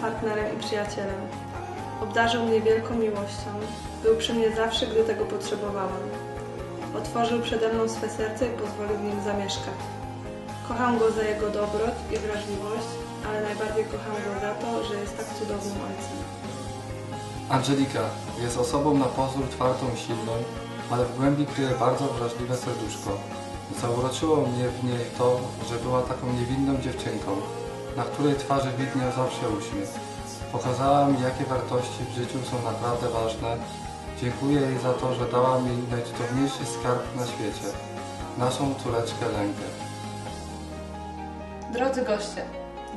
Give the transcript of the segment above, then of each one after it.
gospodarzem i przyjacielem. Obdarzył mnie wielką miłością. Był przy mnie zawsze, gdy tego potrzebowałam. Otworzył przede mną swe serce i pozwolił w nim zamieszkać. Kocham go za jego dobroć i wrażliwość, ale najbardziej kocham go za to, że jest tak cudownym ojcem. Angelika jest osobą na pozór twardą i silną, ale w głębi kryje bardzo wrażliwe serduszko. Zauroczyło mnie w niej to, że była taką niewinną dziewczynką, na której twarzy widniał zawsze uśmiech. Pokazała mi, jakie wartości w życiu są naprawdę ważne. Dziękuję jej za to, że dała mi najcudowniejszy skarb na świecie, naszą córeczkę Lękę. Drodzy goście,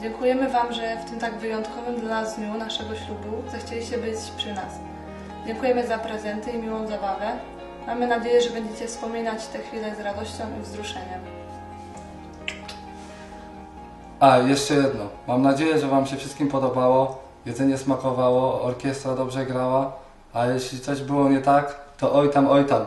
dziękujemy Wam, że w tym tak wyjątkowym dla nas dniu naszego ślubu zechcieliście być przy nas. Dziękujemy za prezenty i miłą zabawę. Mamy nadzieję, że będziecie wspominać te chwile z radością i wzruszeniem. A, jeszcze jedno. Mam nadzieję, że Wam się wszystkim podobało, jedzenie smakowało, orkiestra dobrze grała, a jeśli coś było nie tak, to oj tam, oj tam.